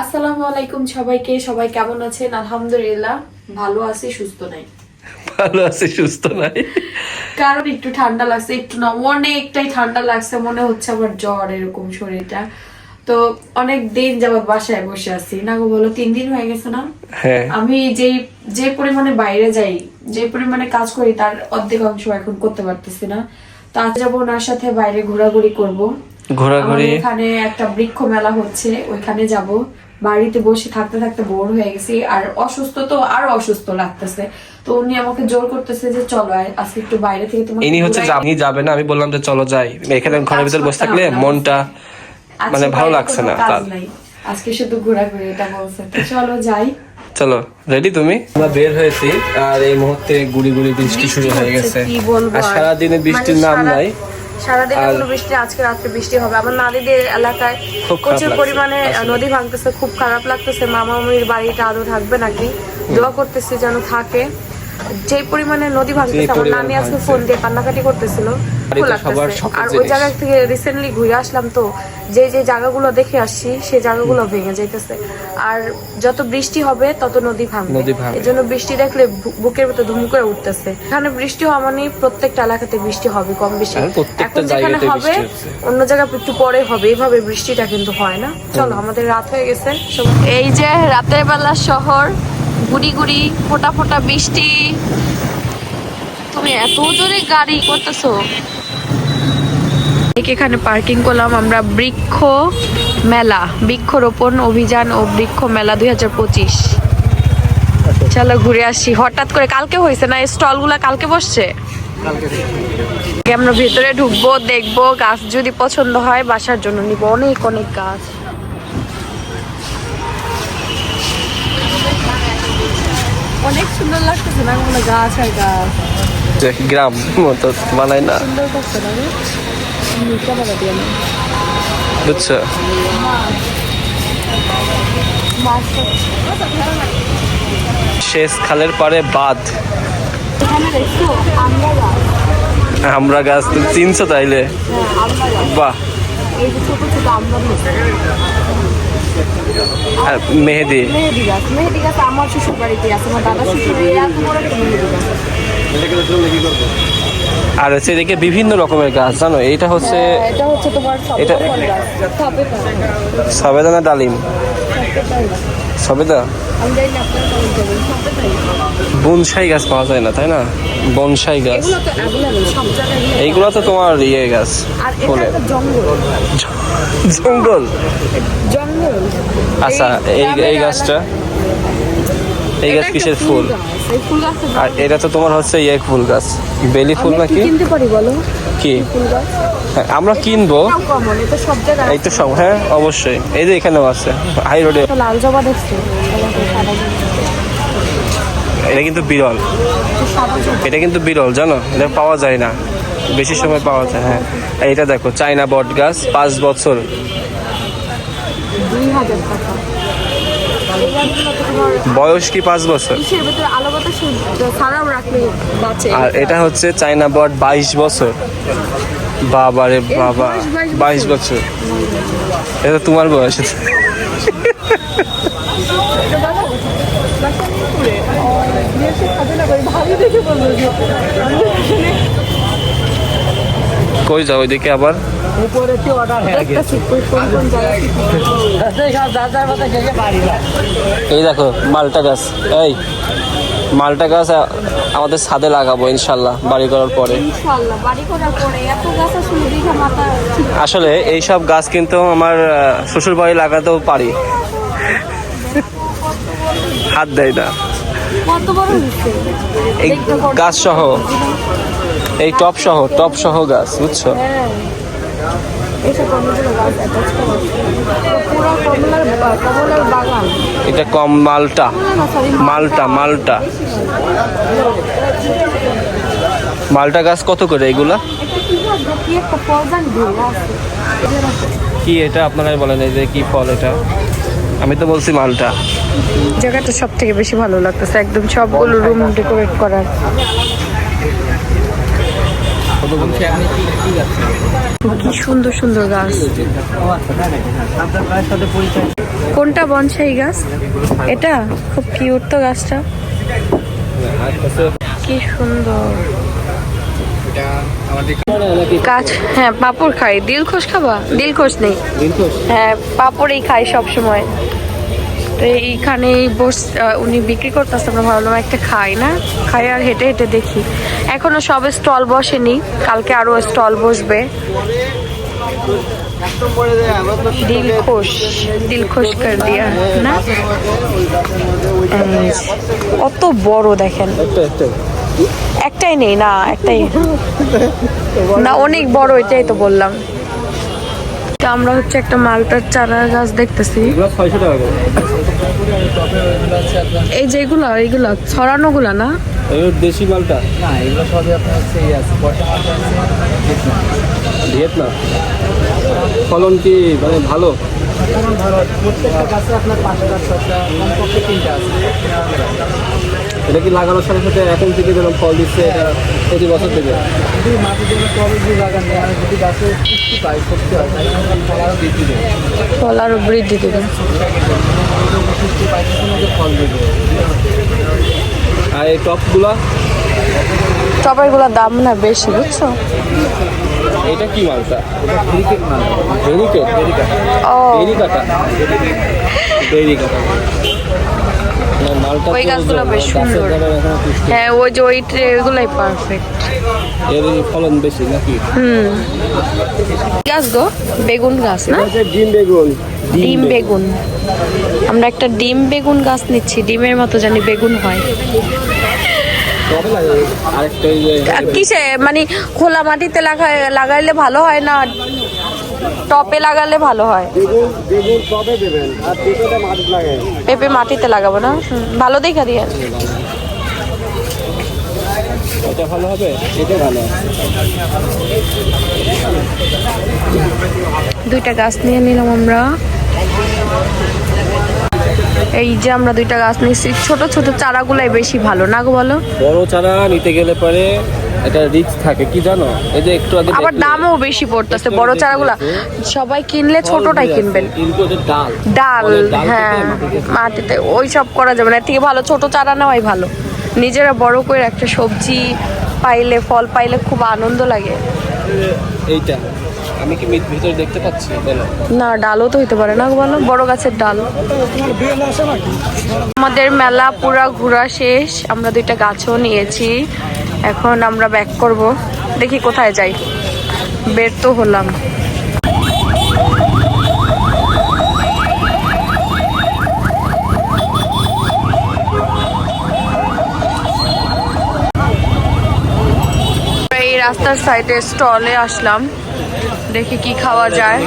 আসসালামু আলাইকুম সবাইকে। সবাই কেমন আছেন? আলহামদুলিল্লাহ ভালো আছি সুস্থ নাই। ভালো আছে সুস্থ নাই। কারণ একটু ঠান্ডা লাগছে একটু না অনেকটাই ঠান্ডা লাগছে মনে হচ্ছে আমার জ্বর এরকম শরীরটা। তো অনেক দিন যাবত বাসায় বসে আছি। না গো বলো তিন দিন হয়ে গেছে না? হ্যাঁ। আমি যেই যে পরিমাণে বাইরে যাই যে পরিমাণে কাজ করি তার অর্ধেক অংশ এখন করতে পারতেছি না। তো আজ যাব ওনার সাথে বাইরে ঘোরাঘুরি করব। ঘোরাঘুরি? এখানে একটা বৃক্ষ মেলা হচ্ছে ওইখানে যাব। বাড়িতে বসে থাকতে থাকতে বোর হয়ে গেছি আর অসুস্থ তো আর অসুস্থ লাগতেছে। তো উনি আমাকে জোর করতেছে যে চলো আজকে একটু বাইরে থেকে তোমাকে ইনি হচ্ছে আপনি যাবে না আমি বললাম যে চলো যাই। এখানে ঘরের ভিতর বসে থাকলে মনটা মানে ভালো লাগছে না কাজ তার। নাই। আজকে শুধু ঘোরাঘুরি এটা বলছে। তো চলো যাই। চলো রেডি তুমি? আমরা বের হয়েছি আর এই মুহূর্তে গুড়ি গুড়ি বৃষ্টি শুরু হয়ে গেছে। কি বলব আর আর? সারাদিনে বৃষ্টির মানে নাম নাই। সারাদিনে আর- কোনো বৃষ্টি আজকে রাত্রে বৃষ্টি হবে। আমার নারীদের এলাকায় প্রচুর পরিমাণে নদী ভাঙতেছে খুব খারাপ লাগতেছে। মামা মামির বাড়িটা আদৌ থাকবে নাকি? দোয়া করতেছি যেন থাকে। যে পরিমাণে নদী ভাঙতেছে আমার নানি আজকে ফোন দিয়ে কান্নাকাটি করতেছিল। বাড়িতে খুব সবার লাগতেছে। শখের আর ওই জায়গা থেকে রিসেন্টলি ঘুরে আসলাম তো যে যে জায়গাগুলো দেখে আসছি সেই জায়গাগুলো ভেঙে যাইতেছে। আর যত বৃষ্টি হবে তত নদী ভাঙবে। এই জন্য বৃষ্টি দেখলে বুকের ভিতর ধুম করে উঠতেছে। এখানে বৃষ্টি হওয়া মানে প্রত্যেকটা এলাকাতে বৃষ্টি হবে কম বেশি। এখন যেখানে হবে অন্য জায়গায় একটু পরে হবে। এইভাবে বৃষ্টিটা কিন্তু হয় না। চলো আমাদের রাত হয়ে গেছে। এই যে রাতের বেলা শহর গুড়ি গুড়ি ফোটা ফোটা বৃষ্টি। তুমি এত জোরে গাড়ি করতেছো। এখানে পার্কিং করলাম আমরা বৃক্ষ মেলা। বৃক্ষরোপণ অভিযান ও বৃক্ষ মেলা দুই হাজার পঁচিশ। চলো ঘুরে আসি। হঠাৎ করে কালকে হয়েছে না? স্টলগুলা কালকে বসছে? আমরা ভেতরে ঢুকবো দেখব গাছ যদি পছন্দ হয় বাসার জন্য নিব। অনেক অনেক গাছ। অনেক সুন্দর লাগতেছে না? গাছ আর গাছ। গ্রাম মতো বানাই না? সুন্দর করছে না বুঝছ শেষ খালের পারে দেখছ আমরা গাছ তুমি চিনছো তাইলে? বাহ। মেহেদি? মেহেদি গাছ আমার শ্বশুর বাড়িতে আছে, আমার দাদা শ্বশুর আর হচ্ছে এদিকে বিভিন্ন রকমের গাছ জানো? এইটা হচ্ছে হ্যাঁ, এটা হচ্ছে তোমার এটা- সবেদা ফল গাছ। সবেদা। সবেদা না ডালিম। সবেদা? বনসাই গাছ পাওয়া যায় না তাই না? বনসাই গাছ। এইগুলো তো তোমার ইয়ে গাছ ফুলের জঙ্গল। জঙ্গল? জঙ্গল। আচ্ছা এই এই গাছটা? এই গাছ কিসের ফুল আর এটা তো তোমার হচ্ছে ইয়ে ফুল গাছ। বেলি ফুল নাকি কিনতে পারি বলো? কি? হ্যাঁ, আমরা কিনবো। এই তো সব হ্যাঁ অবশ্যই। এই যে এখানেও আছে হাই রোডে লাল জবা দেখছ? এটা কিন্তু বিরল। এটা কিন্তু বিরল জানো? এটা পাওয়া যায় না। বেশি সময় পাওয়া যায় হ্যাঁ। এটা দেখো চাইনা বট গাছ পাঁচ বছর। দুই হাজার টাকা এই গাছগুলো তো তোমার বয়স কি পাঁচ বছর? আর এটা হচ্ছে চাইনা বট বাইশ বছর। বাবা রে বাবা বাইশ বছর। এটা তোমার বয়স। কই যাও ওইদিকে আবার? দেখতেছি কোন কোন কোন জায়গায়? এই দেখো মালটা গাছ। এই মালটা গাছ আমাদের ছাদে লাগাবো ইনশাল্লাহ বাড়ি করার পরে। ইনশাআল্লাহ বাড়ি করার পরে। এত গাছ আসলে এই সব গাছ কিন্তু আমার শ্বশুর বাড়ি লাগাতেও পারি। হাত দেয় না। কত বড় হচ্ছে এই গাছ সহ। এই টপ সহ টপ সহ গাছ বুঝছ? এইসব গাছ অ্যাটাচ করা পুরো কমলার কমলার বাগান। এটা কম মালটা। মালটা মালটা মালটা। গাছ কত করে এগুলা? কি এটা আপনারাই বলেন এই যে কি ফল এটা? আমি তো বলছি মালটা। জায়গাটা সব থেকে বেশি ভালো লাগতেছে একদম সবগুলো রুম ডেকোরেট করার। কি কি সুন্দর সুন্দর গাছ। কোনটা বনসাই গাছ? এটা? খুব কিউট তো গাছটা। কি সুন্দর। গাছ হ্যাঁ পাপড় খাই। দিলখোশ খাবা? দিলখোশ নেই। হ্যাঁ পাপড়ই খাই সব সময় তো এইখানে বস উনি বিক্রি করতেছে, আমরা ভাবলাম একটা খাই না। খাই আর হেঁটে হেঁটে দেখি। এখনও সব স্টল বসেনি, কালকে আরও স্টল বসবে। কর দিয়া, না? কত বড় দেখেন। একটাই নেই, না, একটাই। না, অনেক বড়, এটাই তো বললাম। আমরা হচ্ছে একটা মালটার চারা গাছ দেখতেছি। এই যেগুলো এইগুলো ছড়ানো গুলা না? এগুলো দেশি মালটা? না এগুলো সবই আপনার হচ্ছে ইয়ে আছে ভিয়েতনাম। ফলন কি মানে ভালো? ধরো প্রত্যেকটা গাছে আপনার পাঁচটা ছটা কমপক্ষে তিনটা আছে। এটা কি লাগানোর সাথে সাথে এখন থেকে যেরকম ফল দিচ্ছে এটা প্রতি বছর থেকে? যদি মাটি জন্য টবে লাগান যদি গাছে পুষ্টি পায় শক্তি হয় ফল আরও বৃদ্ধি দেবে ফল আরও বৃদ্ধি দেবে। পুষ্টি পায় তখন ওদের ফল দেবে আর এই টপগুলা? সবাইগুলোর দাম না বেশি বুঝছ? এটা কি মালটা? এটা ক্রিকেট মাল। ভেরিকেট ও। বেরি কাটা বেরি কাটা না, মালটা ওই গাছগুলো বেশ সুন্দর। হ্যাঁ ওই যে ওই ট্রে এগুলাই পারফেক্ট এর ফলন বেশি নাকি? গাছ গো বেগুন গাছ না? ডিম বেগুন। ডিম বেগুন। আমরা একটা ডিম বেগুন গাছ নিচ্ছি ডিমের মতো জানি বেগুন হয়। কিসে? মানে খোলা মাটিতে লাগাই লাগাইলে ভালো হয় না? টপে লাগালে ভালো হয়। পেঁপে মাটিতে লাগাবো না? ভালো দেখা দিয়ে। এটা ভালো হবে? এটা ভালো। দুইটা গাছ নিয়ে নিলাম আমরা। এই যে আমরা দুইটা গাছ নিচ্ছি ছোট ছোট চারাগুলাই বেশি ভালো না গো বলো? বড় চারা নিতে গেলে পরে এটা রিস্ক থাকে কি জানো? এই যে একটু আগে আবার দামও বেশি পড়তেছে বড় চারাগুলা। সবাই কিনলে ছোটটাই কিনবেন। ডাল। ডাল হ্যাঁ মাটিতে ওই সব করা যাবে না। এর থেকে ভালো ছোট চারা নেওয়াই ভালো। নিজেরা বড় করে একটা সবজি পাইলে ফল পাইলে খুব আনন্দ লাগে। এইটা আমি কি ভিতরে দেখতে পাচ্ছি? বলো। না ডালও তো হইতে পারে না বলো। বড় গাছের ডাল। আমাদের মেলা পুরা ঘোরা শেষ। আমরা দুইটা গাছও নিয়েছি। এখন আমরা ব্যাক করব। দেখি কোথায় যাই। বের তো হলাম। এই রাস্তার সাইডে স্টলে আসলাম। দেখি কি খাওয়া যায়।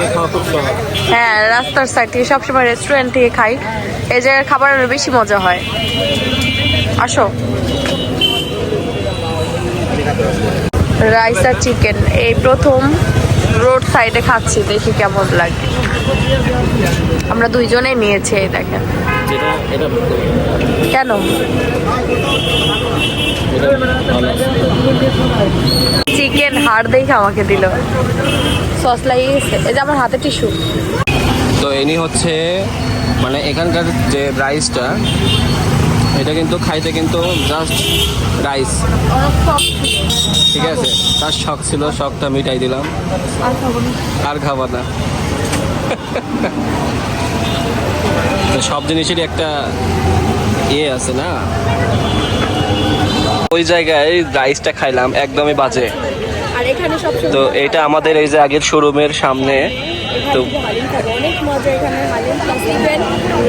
হ্যাঁ রাস্তার সাইড থেকে সবসময় রেস্টুরেন্ট থেকে খাই। এই জায়গার খাবার বেশি মজা হয়। আসো। রাইস আর চিকেন। এই প্রথম রোড সাইডে খাচ্ছি দেখি কেমন লাগে। আমরা দুইজনেই নিয়েছি এই দেখেন। কেন? চিকেন হাড় দেখে আমাকে দিল। সস লাগিয়েছে। এই যে আমার হাতে টিস্যু। তো ইনি হচ্ছে মানে এখানকার যে রাইসটা এটা কিন্তু খাইতে কিন্তু জাস্ট রাইস ঠিক আছে? তার শখ ছিল শখটা মিটাই দিলাম। আর খাব না। সব জিনিসেরই একটা ইয়ে আছে না? ওই জায়গায় রাইসটা খাইলাম একদমই বাজে। সব তো এটা আমাদের এই যে আগের শোরুমের সামনে তো মজা এখানে haleem plus even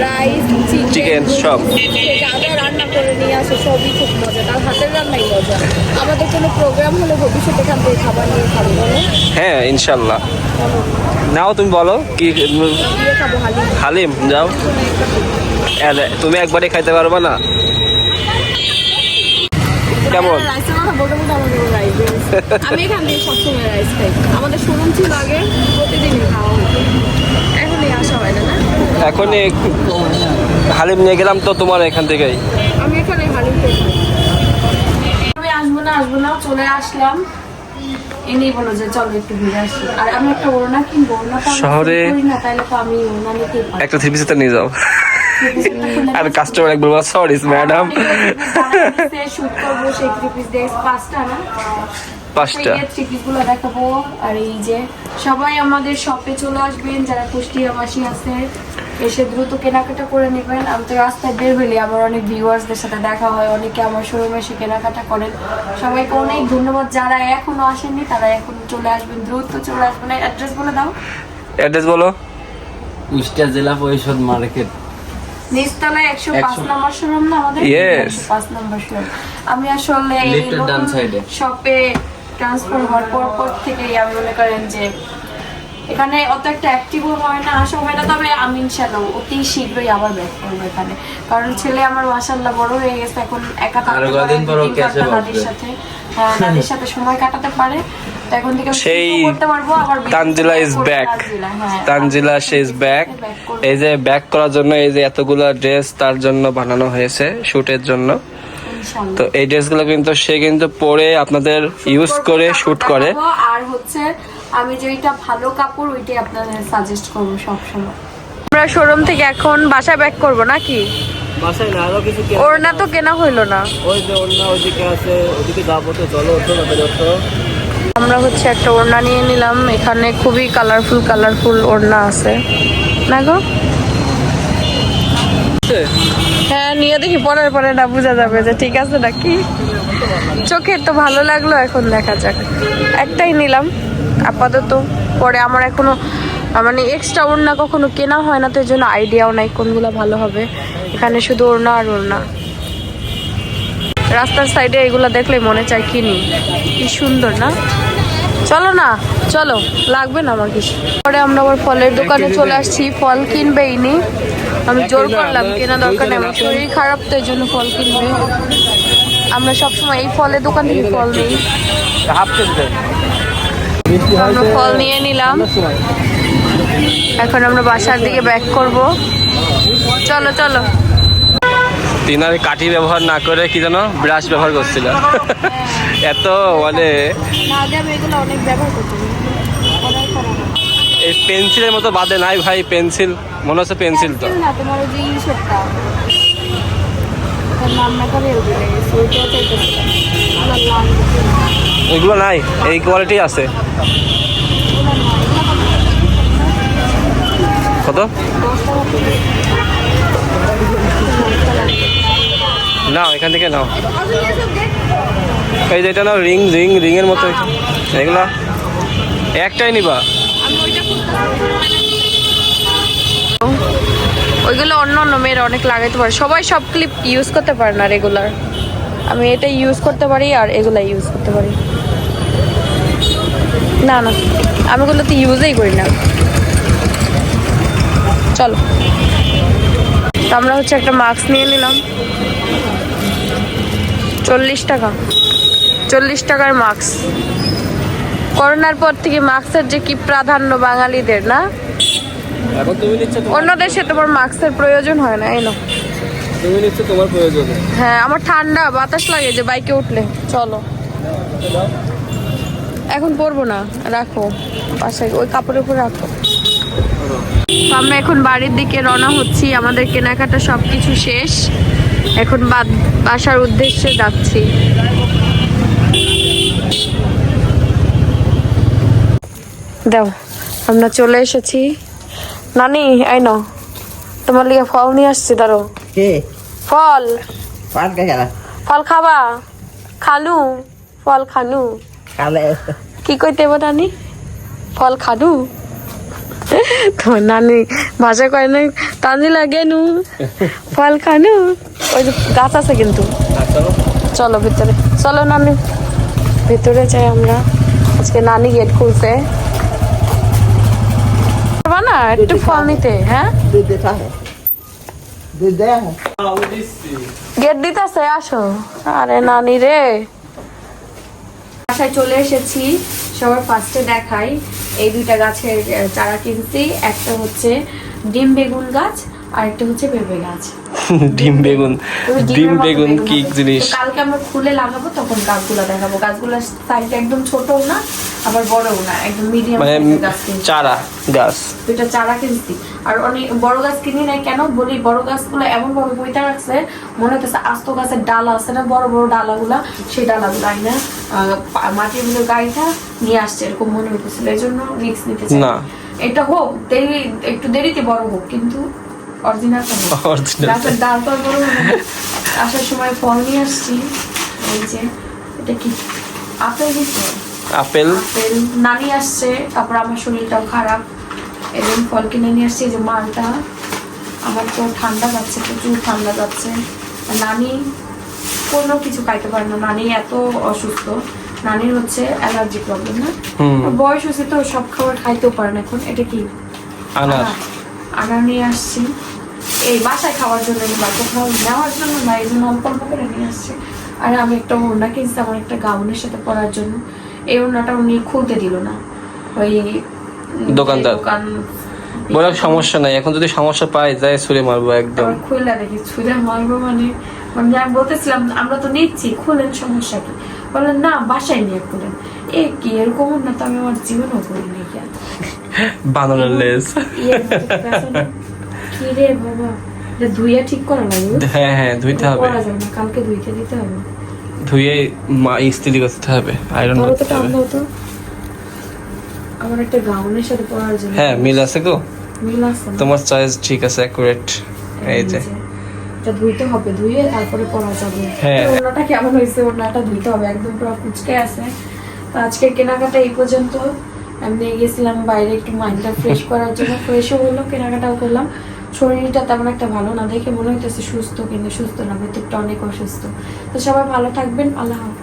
rice chicken সব। যা যা রান্না করে নিয়ে আসে সবই খুব মজা। তার হাতের রান্নাই মজা। আমাদের কোনো প্রোগ্রাম হলে ভবিষ্যতে এখান থেকে খাবার নিয়ে খাব হ্যাঁ ইনশাল্লাহ। নাও তুমি বলো কি হালিম। যাও। তুমি একবারে খাইতে পারবে না? কেমন? আমি এখান থেকে সবসময় রাইস খাই। আমাদের শোরুম ছিল আগে প্রতিদিনই খাওয়া হতো। হয় না না এখনই একটু হালিম নিয়ে গেলাম তো তোমার এখান থেকেই। আমি এখানে হালিম আমি আসব না আসব না চলে আসলাম। এনেই বলো যে চলো একটু ঘুরে আসি। আর আমি একটা ওড়না কিনবো ওড়না শহরে- না তাইলে তো আমি ওড়না নিতেই একটা থ্রি পিসে নিয়ে যাও। আর কাস্টমার এক বলব সরি ম্যাডাম শুট করব সেই থ্রি পিস দিয়ে পাঁচটা না? পাঁচটা। থ্রি পিস দেখাবো। আর এই যে সবাই আমাদের শপে চলে আসবেন যারা কুষ্টিয়াবাসী আছে এসে দ্রুত কেনাকাটা করে নেবেন। আমি তো রাস্তায় বের হইলে আমার অনেক ভিউয়ার্সদের সাথে দেখা হয় অনেকে আমার শোরুমে এসে কেনাকাটা করেন। সবাইকে অনেক ধন্যবাদ। যারা এখনও আসেননি তারা এখন চলে আসবেন দ্রুত চলে আসবেন। অ্যাড্রেস বলে দাও। অ্যাড্রেস বলো। কুষ্টিয়া জেলা পরিষদ মার্কেট। নিচতলায় একশো পাঁচ নম্বর শোরুম না আমাদের? পাঁচ নম্বর শোরুম আমি আসলে। শপে ট্রান্সফার হওয়ার পর পর থেকেই আমি মনে করেন যে এখানে অত একটা অ্যাক্টিভও হয় না আসা হয় না তবে আমি ইনশাল্লাহ অতি শীঘ্রই আবার ব্যাক করব এখানে। কারণ ছেলে আমার মাসাল্লাহ বড় হয়ে গেছে এখন একা থাকতে দাদির সাথে। হ্যাঁ, দাদির সাথে সময় কাটাতে পারে। এখন থেকে সেই তানজিলা তানজিলা, হ্যাঁ। সে ইজ ব্যাক এই যে ব্যাক করার জন্য এই যে এতগুলো ড্রেস তার জন্য বানানো হয়েছে শুটের জন্য। তো এই ড্রেসগুলো কিন্তু সে কিন্তু পরে আপনাদের ইউজ করে শুট করে। আর হচ্ছে আমি যেটা ভালো কাপড় ওইটাই আপনাদের সাজেস্ট করব সবসময়। আমরা শোরুম থেকে এখন বাসায় ব্যাক করব নাকি? বাসায় না আরও কিছু ওড়না তো কেনা হইল না। ওই যে অন্য ওইদিকে আছে ওইদিকে যাব তো চলো ওঠো না আমরা হচ্ছে একটা ওড়না নিয়ে নিলাম এখানে খুবই কালারফুল কালারফুল ওড়না আছে। না গো? হ্যাঁ নিয়ে দেখি পরের পরে না বোঝা যাবে যে ঠিক আছে নাকি। চোখের তো ভালো লাগল এখন দেখা যাক। একটাই নিলাম। আপাতত পরে আমার এখনও মানে এক্সট্রা ওড়না কখনো কেনা হয় না তো এই জন্য আইডিয়াও নাই কোনগুলো ভালো হবে। এখানে শুধু ওড়না আর ওড়না। রাস্তার সাইডে এগুলো দেখলে মনে চায় কিনি। কি সুন্দর না? চলো না চলো লাগবে না আমার কিছু। পরে আমরা আবার ফলের দোকানে চলে আসছি ফল কিনবেই নি আমি জোর করলাম কেনা দরকার নেই আমার শরীর খারাপ তো এই জন্য ফল কিনবে। আমরা সবসময় এই ফলের দোকান থেকে ফল নিই। আমরা ফল নিয়ে নিলাম। এখন আমরা বাসার দিকে ব্যাক করব। চলো চলো। তিনার কাঠি ব্যবহার না করে কি যেন ব্রাশ ব্যবহার করছিল। এত মানে না আগে আমি এগুলো অনেক ব্যবহার করছি অনেক করা। এই পেন্সিলের মতো বাদে নাই ভাই পেন্সিল মনে হচ্ছে পেন্সিল তো না তোমার না। এগুলো নাই এই কোয়ালিটি আছে না, কত? নাও এখান থেকে নাও এই যে এটা নাও রিং রিং রিং এর মতো এগুলা একটাই নিবা। ওইগুলো অন্য অন্য মেয়েরা অনেক লাগাইতে পারে সবাই সব ক্লিপ ইউজ করতে পারে না রেগুলার আমি এটা ইউজ করতে পারি আর এগুলা ইউজ করতে পারি। না না আমি ওগুলো তো ইউজই করি না। চলো। তো আমরা হচ্ছে একটা মাস্ক নিয়ে নিলাম। চল্লিশ টাকা। চল্লিশ টাকার মাস্ক করোনার পর থেকে মাস্কের যে কি প্রাধান্য বাঙালিদের না? অন্য দেশে তোমার মাস্কের প্রয়োজন হয় না এনো তুমি নিচ্ছ তোমার প্রয়োজন। হ্যাঁ আমার ঠান্ডা বাতাস লাগে যে বাইকে উঠলে। চলো। এখন পরবো না রাখো। পাশে ওই কাপড়ের উপর রাখো। আমরা এখন বাড়ির দিকে রওনা হচ্ছি আমাদের কেনাকাটা সব কিছু শেষ। এখন বাসার উদ্দেশ্যে যাচ্ছি। দাও আমরা চলে এসেছি। নানি এই নাও। তোমার লিগে ফল নিয়ে আসছি ধরো কে ফল কে গেল ফল খাবা? খালু ফল খানু। কালে কি কইতে নানি? ফল খানু? তোমার নানি ভাষা কয় না তানি লাগে নু। ফল খানু? ওই যে গাছ আছে কিন্তু। চলো ভিতরে। চলো নানি। ভিতরে যাই আমরা। আজকে নানি গেট খুলছে। না? একটু ফল নিতে হ্যাঁ দুধ দিতে হবে দুধ দেয় গেট দিতেছে, আসো। আরে নানি রে। বাসায় চলে এসেছি, সবার ফার্স্টে দেখাই। এই দুইটা গাছের চারা কিনছি। একটা হচ্ছে ডিম বেগুন গাছ আর একটা হচ্ছে পেঁপে গাছ। ডিম বেগুন ডিম বেগুন কি জিনিস। কালকে আমরা খুলে লাগাবো তখন গাছগুলো দেখাবো। গাছগুলোর সাইজ একদম ছোটও না আবার বড়ও না একদম মিডিয়াম মানে গাছ চারা গাছ। দুইটা চারা কিনছি। আর অনেক বড় গাছ কিনি নাই কেন? বলি বড় গাছগুলো এমন ভাবে বইতে রাখছে মনে হচ্ছে আস্ত গাছের ডালা আছে না বড় বড় ডালাগুলা সেই ডালাগুলো আইনা মাটির ভিতরে গাড়িটা নিয়ে আসছে এরকম মনে হইতেছিল। এই জন্য রিস্ক নিতে চাই। না। এটা হোক দেরি একটু দেরিতে বড় হোক কিন্তু অরিজিনাল। ডাল তো। আসার সময় ফল নিয়ে আসছি। এই যে এটা কি? আপেল দিচ্ছে। আপেল। আপেল নানি আসছে তারপর আমার শরীরটাও খারাপ। এবং ফল কিনে নিয়ে আসছে যে মালটা। আমার তো ঠান্ডা যাচ্ছে প্রচুর ঠান্ডা যাচ্ছে নানি কোনো কিছু খাইতে পারে না। নানি এত অসুস্থ। নানির হচ্ছে অ্যালার্জি প্রবলেম না? বয়স হচ্ছে তো সব খাবার খাইতেও পারে না এখন। এটা কি? আনার। আনার নিয়ে আসছি। এই বাসায় খাওয়ার জন্য বা কোথাও নেওয়ার জন্য না এই জন্য অল্প অল্প করে নিয়ে আসছে। আর আমি একটা ওড়না কিনছি আমার একটা গাউনের সাথে পরার জন্য। এই ওড়নাটা উনি খুলতে দিল না। ওই দোকানদার। দোকান বলে সমস্যা নাই এখন যদি সমস্যা পাই যাই ছুড়ে মারবো একদম। খুললা দেখি ছুঁড়ে মারবো মানে। মানে আমি বলতেছিলাম আমরা তো নিচ্ছি খুলেন সমস্যা কি? বললেন না বাসায় নিয়ে খুলেন। এ কি এরকম না তো আমি আমার জীবনও বানরের লেজ। ইয়ের মতো পেছনে। কি রে বাবা? এটা ধুইয়া ঠিক করা লাগবে? হ্যাঁ হ্যাঁ ধুইতে হবে। করা যাবে কালকে ধুইতে দিতে হবে। ধুয়ে মা ইস্ত্রি করতে হবে আয়রন করতে হবে। তো। আমার একটা গাউনের সাথে পরার জন্য। হ্যাঁ মিল আছে গো মিল আছে তোমার চয়েস ঠিক আছে অ্যাকুরেট এই যে। এটা ধুইতে হবে ধুয়ে তারপরে পরা যাবে। হ্যাঁ। ওনাটা কেমন হয়েছে? ওনাটা ধুইতে হবে একদম পুরো কুচকে আছে। তো আজকে কেনাকাটা এই পর্যন্ত। আমি নিয়ে গেছিলাম বাইরে একটু মাইন্ডটা ফ্রেশ করার জন্য। ফ্রেশও হলো কেনাকাটাও করলাম। শরীরটা তেমন একটা ভালো না দেখে মনে হইতেছে সুস্থ, কিন্তু সুস্থ না মৃত্যুটা অনেক অসুস্থ। তো সবাই ভালো থাকবেন, আল্লাহ হাফেজ।